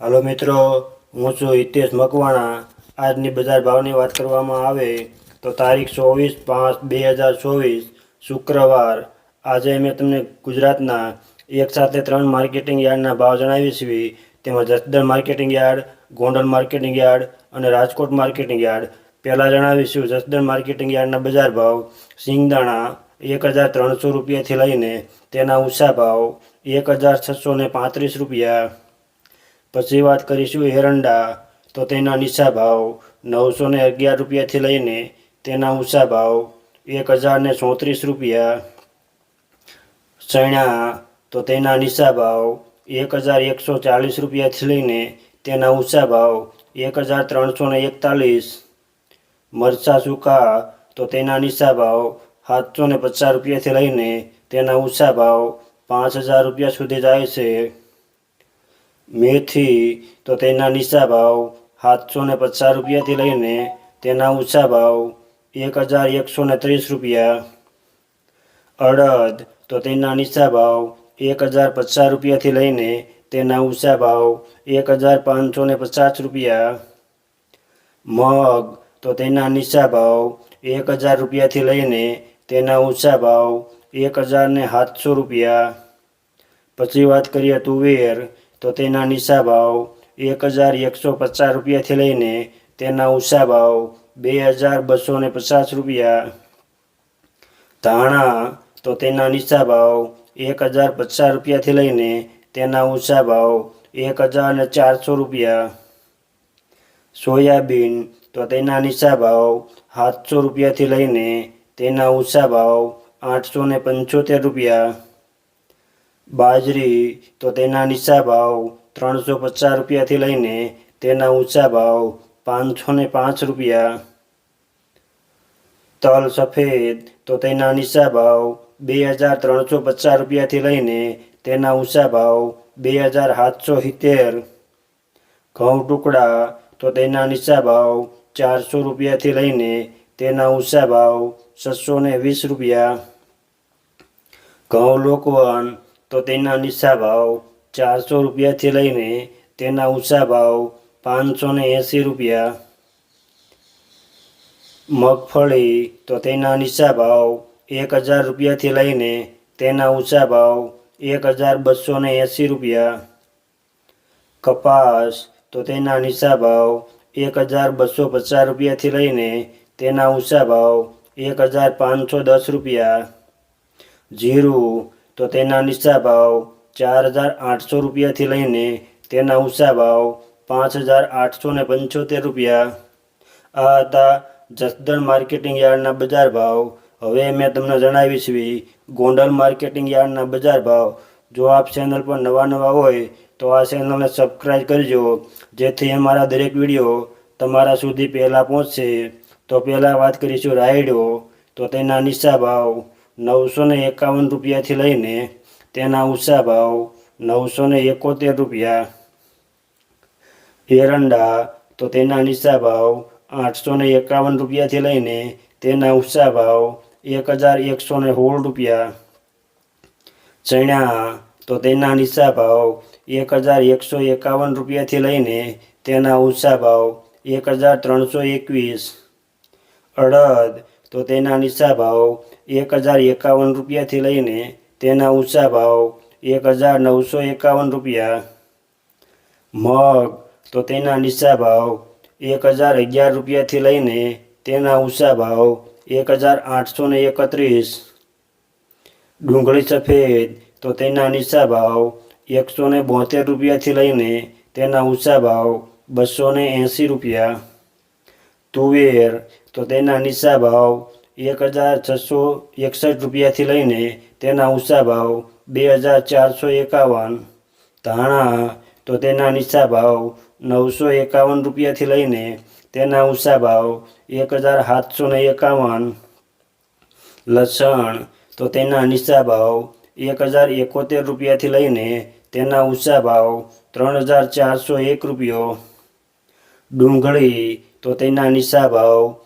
હાલો મિત્રો, હું છું હિતેશ મકવાણા. આજની બજાર ભાવની વાત કરવામાં આવે તો તારીખ ચોવીસ પાંચ બે હજાર ચોવીસ, શુક્રવાર. આજે મેં તમને ગુજરાતના એક સાથે ત્રણ માર્કેટિંગ યાર્ડના ભાવ જણાવી છીએ. તેમાં Jasdan marketing yard, Gondal marketing yard અને રાજકોટ માર્કેટિંગ યાર્ડ. પહેલાં જણાવીશું જસદણ માર્કેટિંગ યાર્ડના બજાર ભાવ. સિંગદાણા એક હજાર ત્રણસો રૂપિયાથી લઈને તેના ઊંચા ભાવ એક હજાર છસો પાંત્રીસ રૂપિયા. પછી વાત કરીશું એરંડા તો તેના નીચા ભાવ નવસો ને અગિયાર રૂપિયાથી લઈને તેના ઊંચા ભાવ એક હજાર ને ચોત્રીસ રૂપિયા. ચણા, તો તેના નીચા ભાવ એક હજાર એકસો ચાલીસ રૂપિયાથી લઈને તેના ઊંચા ભાવ એક હજાર ત્રણસો ને એકતાલીસ. મરચાં સૂકા, તો તેના નીચા ભાવ સાતસો ને પચાસ રૂપિયાથી લઈને તેના ઊંચા ભાવ પાંચ હજાર રૂપિયા સુધી જાય છે. મેથી તો તેના નીચા ભાવ સાતસો ને પચાસ રૂપિયાથી લઈને તેના ઊંચા ભાવ એક હજાર એકસો ને ત્રીસ રૂપિયા. અડદ તો તેના નીચા ભાવ એક હજાર પચાસ રૂપિયાથી લઈને તેના ઊંચા ભાવ એક હજાર પાંચસો ને પચાસ રૂપિયા. મગ તો તેના નીચા ભાવ એક હજાર રૂપિયાથી લઈને તેના ઊંચા ભાવ એક હજાર ને સાતસો રૂપિયા. પછી વાત કરીએ તુવેર તો તેના નીચા ભાવ એક હજાર એકસો પચાસ રૂપિયાથી લઈને તેના ઊંચા ભાવ બે હજાર બસો ને પચાસ રૂપિયા. ધાણા, તો તેના નીચા ભાવ એક હજાર પચાસ રૂપિયાથી લઈને તેના ઊંચા ભાવ એક હજાર ને ચારસો રૂપિયા. સોયાબીન, તો તેના નીચા ભાવ સાતસો રૂપિયાથી લઈને તેના ઊંચા ભાવ આઠસો ને પંચોતેર રૂપિયા. બાજરી, તો તેના નીચા ભાવ ત્રણસો પચાસ રૂપિયાથી લઈને તેના ઊંચા ભાવ પાંચસો ને પાંચ રૂપિયા. તલ સફેદ, તો તેના નીચા ભાવ બે હજાર ત્રણસો પચાસ રૂપિયાથી લઈને તેના ઊંચા ભાવ બે હજાર સાતસો સિત્તેર. ઘઉં ટુકડા, તો તેના નીચા ભાવ ચારસો રૂપિયાથી લઈને તેના ઊંચા ભાવ છસો વીસ રૂપિયા. ઘઉં લોકવન તો તેના નીચા ભાવ ચારસો રૂપિયાથી લઈને તેના ઊંચા ભાવ પાંચસો ને એંસી રૂપિયા. મગફળી તો તેના નીચા ભાવ એક હજાર રૂપિયાથી લઈને તેના ઊંચા ભાવ એક હજાર બસો ને એંસી રૂપિયા. કપાસ તો તેના નીચા ભાવ એક હજાર બસો પચાસ રૂપિયાથી લઈને તેના ઊંચા ભાવ એક હજાર પાંચસો દસ રૂપિયા. જીરું તો તેના નીચા ભાવ ચાર હજાર આઠસો રૂપિયાથી લઈને તેના ઊંચા ભાવ પાંચ હજાર આઠસો ને પંચોતેર રૂપિયા. આ હતા જસદણ માર્કેટિંગ યાર્ડના બજાર ભાવ. હવે મેં તમને જણાવી છે ગોંડલ માર્કેટિંગ યાર્ડના બજાર ભાવ. જો આપ ચેનલ પર નવા નવા હોય તો આ ચેનલને સબસ્ક્રાઈબ કરજો, જેથી અમારા દરેક વીડિયો તમારા સુધી પહેલાં પહોંચશે. તો પહેલાં વાત કરીશું રાયડો. તો તેના નીચા ભાવ નવસો ને એકાવન રૂપિયાથી લઈને તેના ઊંચા ભાવ નવસો ને એકોતેર રૂપિયા. એરંડા તો તેના નીચા ભાવ આઠસો ને એકાવન રૂપિયાથી લઈને તેના ઊંચા ભાવ એક હજાર એકસો ને સોળ રૂપિયા. ચણા તો તેના નીચા ભાવ એક હજાર એકસો એકાવન રૂપિયાથી લઈને તેના ઊંચા ભાવ એક હજાર ત્રણસો એકવીસ. અડદ તો તેના નીચા ભાવ એક હજાર એકાવન રૂપિયાથી લઈને તેના ઊંચા ભાવ એક હજાર નવસો એકાવન રૂપિયા મગ તો તેના નીચા ભાવ એક હજાર અગિયાર રૂપિયાથી લઈને તેના ઊંચા ભાવ એક હજાર આઠસો ને એકત્રીસ ડુંગળી સફેદ તો તેના નીચા ભાવ એકસો ને બોતેર રૂપિયાથી લઈને તેના ઊંચા ભાવ બસો ને એંસી રૂપિયા તુવેર તો તેના નીચા ભાવ એક હજાર છસો એકસઠ રૂપિયાથી લઈને તેના ઊંચા ભાવ બે હજાર ચારસો એકાવન. ધાણા તો તેના નીચા ભાવ નવસો એકાવન રૂપિયાથી લઈને તેના ઊંચા ભાવ એક હજાર સાતસો ને એકાવન. લસણ તો તેના નીચા ભાવ એક હજાર એકોતેર રૂપિયાથી લઈને તેના ઊંચા ભાવ ત્રણ હજાર ચારસો એક રૂપિયો. ડુંગળી તો તેના નીચા ભાવ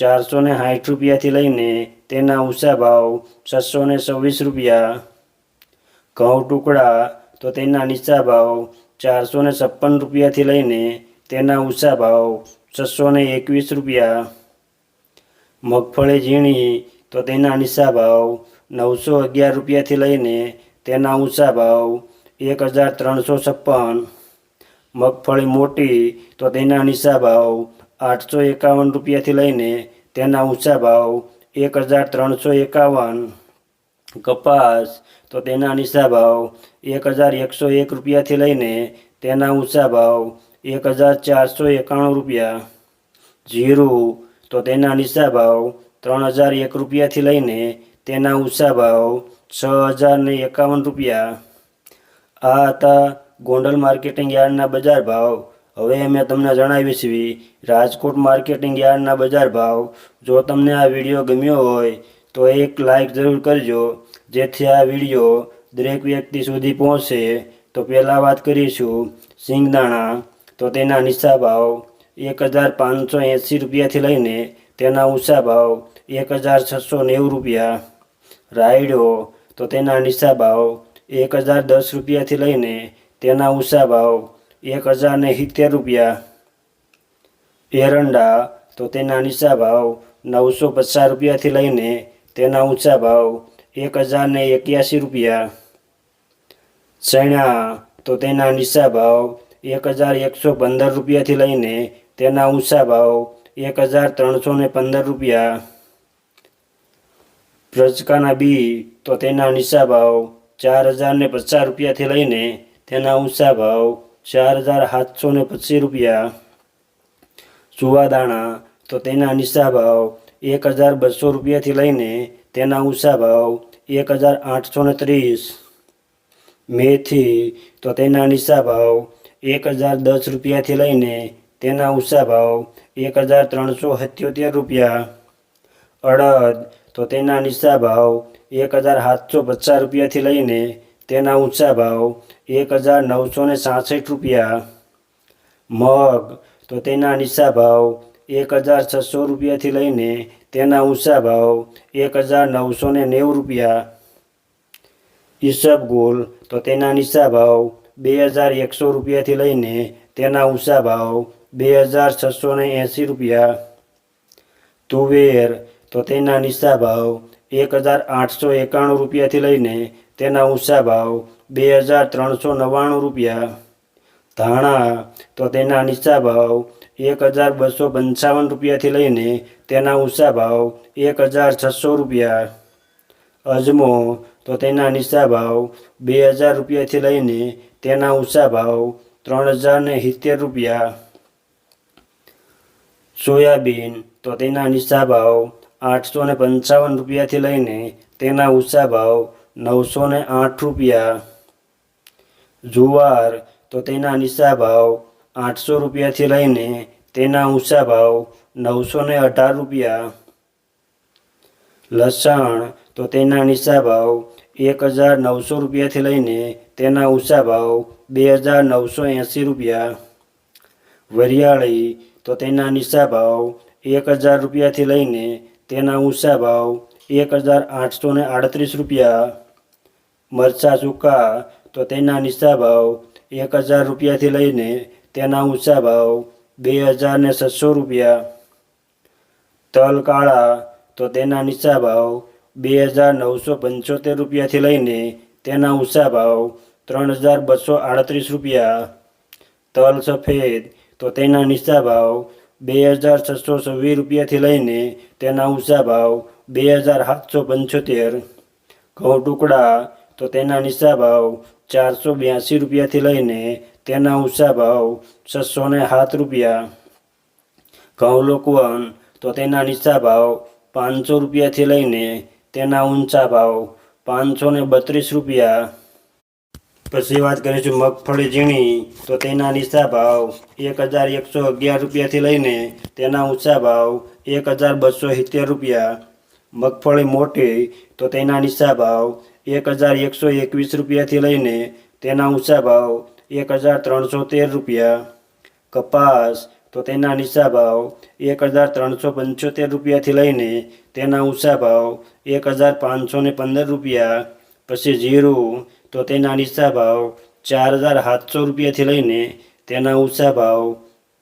ચારસો ને સાઠ રૂપિયાથી લઈને તેના ઊંચા ભાવ છસો ને છવ્વીસ રૂપિયા. ઘઉં ટુકડા તો તેના નીચા ભાવ ચારસો ને છપ્પન રૂપિયાથી લઈને તેના ઊંચા ભાવ છસો ને એકવીસ રૂપિયા. મગફળી ઝીણી તો તેના નીચા ભાવ નવસો અગિયાર રૂપિયાથી લઈને તેના ઊંચા ભાવ એક હજાર ત્રણસો છપ્પન. મગફળી મોટી તો તેના નીચા ભાવ આઠસો એકાવન રૂપિયાથી લઈને તેના ઊંચા ભાવ એક હજાર ત્રણસો એકાવન કપાસ, તો તેના નીચા ભાવ એક હજાર એકસો એક રૂપિયાથી લઈને તેના ઊંચા ભાવ એક હજાર ચારસો એકાણું રૂપિયા. જીરું, તો તેના નીચા ભાવ ત્રણ હજાર એક રૂપિયાથી લઈને તેના ઊંચા ભાવ છ હજાર ને એકાવન રૂપિયા. આ હતા ગોંડલ માર્કેટિંગ યાર્ડના બજાર ભાવ. હવે મેં તમને જણાવી છીએ રાજકોટ માર્કેટિંગ યાર્ડના બજાર ભાવ. જો તમને આ વીડિયો ગમ્યો હોય, તો એક લાઈક જરૂર કરજો, જેથી આ વીડિયો દરેક વ્યક્તિ સુધી પહોંચશે તો પહેલાં વાત કરીશું સિંગદાણા. તો તેના નીચા ભાવ એક હજાર પાંચસો એંસી રૂપિયાથી લઈને તેના ઊંચા ભાવ એક હજાર છસો નેવું રૂપિયા. રાયડો. તો તેના નીચા ભાવ એક હજાર દસ રૂપિયાથી લઈને તેના ઊંચા ભાવ એક હજાર ને સિત્તેર રૂપિયા. એરંડા તો તેના નીચા ભાવ નવસો પચાસ રૂપિયાથી લઈને તેના ઊંચા ભાવ એક હજાર ને એક્યાસી રૂપિયા. ચણા તો તેના નીચા ભાવ એક હજાર એકસો પંદર રૂપિયાથી લઈને તેના ઊંચા ભાવ એક હજાર ત્રણસો ને પંદર રૂપિયા. પ્રચકાના બી તો તેના નીચા ભાવ ચાર હજાર ને પચાસ રૂપિયાથી લઈને તેના ઊંચા ભાવ ચાર હજાર સાતસો ને પચીસ રૂપિયા. સુવાદાણા તો તેના નીચા ભાવ એક હજાર બસો રૂપિયાથી લઈને તેના ઊંચા ભાવ એક હજાર આઠસો ને ત્રીસ. મેથી, તો તેના નીચા ભાવ એક હજાર દસ રૂપિયાથી લઈને તેના ઊંચા ભાવ એક હજાર ત્રણસો સત્યોતેર રૂપિયા. અડદ, તો તેના નીચા ભાવ એક હજાર સાતસો પચાસ રૂપિયાથી લઈને તેના ઊંચા ભાવ એક હજાર નવસો ને સાસઠ રૂપિયા. મગ તો તેના નીચા ભાવ એક હજાર છસો રૂપિયાથી લઈને તેના ઊંચા ભાવ એક હજાર નવસો ને નેવું રૂપિયા. ઈસબગુલ તો તેના નીચા ભાવ બે હજાર એકસો રૂપિયાથી લઈને તેના ઊંચા ભાવ બે હજાર છસો ને એંસી રૂપિયા. તુવેર તો તેના નીચા ભાવ એક હજાર આઠસો એકાણું રૂપિયાથી લઈને તેના ઊંચા ભાવ બે હજાર ત્રણસો નવ્વાણું રૂપિયા. ધાણા તો તેના નીચા ભાવ એક હજાર બસો પંચાવન રૂપિયાથી લઈને તેના ઊંચા ભાવ એક હજાર છસો રૂપિયા. અજમો તો તેના નીચા ભાવ બે હજાર રૂપિયાથી લઈને તેના ઊંચા ભાવ ત્રણ હજાર ને સિત્તેર રૂપિયા. સોયાબીન તો તેના નીચા ભાવ આઠસો ને પંચાવન રૂપિયાથી લઈને તેના ઊંચા ભાવ નવસો ને આઠ રૂપિયા. જુવાર, તો તેના નીચા ભાવ આઠસો રૂપિયાથી લઈને તેના ઊંચા ભાવ નવસો ને અઢાર રૂપિયા. લસણ, તો તેના નીચા ભાવ એક હજાર નવસો રૂપિયાથી લઈને તેના ઊંચા ભાવ બે હજાર નવસો એંસી રૂપિયા. વરિયાળી, તો તેના નીચા ભાવ એક હજાર રૂપિયાથી લઈને તેના ઊંચા ભાવ એક હજાર આઠસો ને આડત્રીસ રૂપિયા. મરચાં સૂકા, તો તેના નીચા ભાવ એક હજાર રૂપિયાથી લઈને તેના ઊંચા ભાવ બે હજાર ને છસો રૂપિયા. તલ કાળા, તો તેના નીચા ભાવ બે હજાર નવસો પંચોતેર રૂપિયાથી લઈને તેના ઊંચા ભાવ ત્રણ હજાર બસો આડત્રીસ રૂપિયા. તલ સફેદ, તો તેના નીચા ભાવ બે હજાર છસો છવ્વીસ રૂપિયાથી લઈને તેના ઊંચા ભાવ બે હજાર સાતસો પંચોતેર. ઘઉં ટુકડા તો તેના નીચા ભાવ ચારસો બ્યાસી રૂપિયાથી લઈને તેના ઊંચા ભાવ છસો ને સાત રૂપિયા. ઘઉં લોકવન તો તેના નીચા ભાવ પાંચસો રૂપિયાથી લઈને તેના ઊંચા ભાવ પાંચસો ને બત્રીસ રૂપિયા. પછી વાત કરીશું મગફળી ઝીણી તો તેના નીચા ભાવ એક હજાર એકસો અગિયાર રૂપિયાથી લઈને તેના ઊંચા ભાવ એક હજાર બસો સિત્તેર રૂપિયા. મગફળી મોટી તો તેના નીચા ભાવ એક હજાર એકસો એકવીસ રૂપિયાથી લઈને તેના ઊંચા ભાવ એક હજાર ત્રણસો તેર રૂપિયા. કપાસ તો તેના નીચા ભાવ એક હજાર ત્રણસો પંચોતેર રૂપિયાથી લઈને તેના ઊંચા ભાવ એક હજાર પાંચસો ને પંદર રૂપિયા. પછી જીરું તો તેના નીચા ભાવ ચાર હજાર સાતસો રૂપિયાથી લઈને તેના ઊંચા ભાવ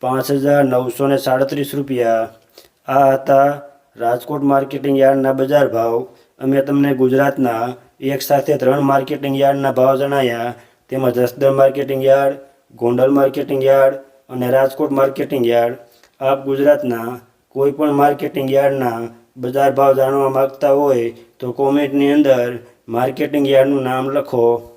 પાંચ હજાર નવસો ને સાડત્રીસ રૂપિયા. આ હતા રાજકોટ માર્કેટિંગ યાર્ડના બજાર ભાવ. અમે તમને ગુજરાતના એક સાથે ત્રણ માર્કેટિંગ યાર્ડના ભાવ જણાયા. તેમાં Jasdan marketing yard, Gondal marketing yard અને રાજકોટ માર્કેટિંગ યાર્ડ. આપ ગુજરાતના કોઈ પણ માર્કેટિંગ યાર્ડના બજાર ભાવ જાણવા માગતા હોય તો કોમેન્ટની અંદર માર્કેટિંગ યાર્ડનું નામ લખો.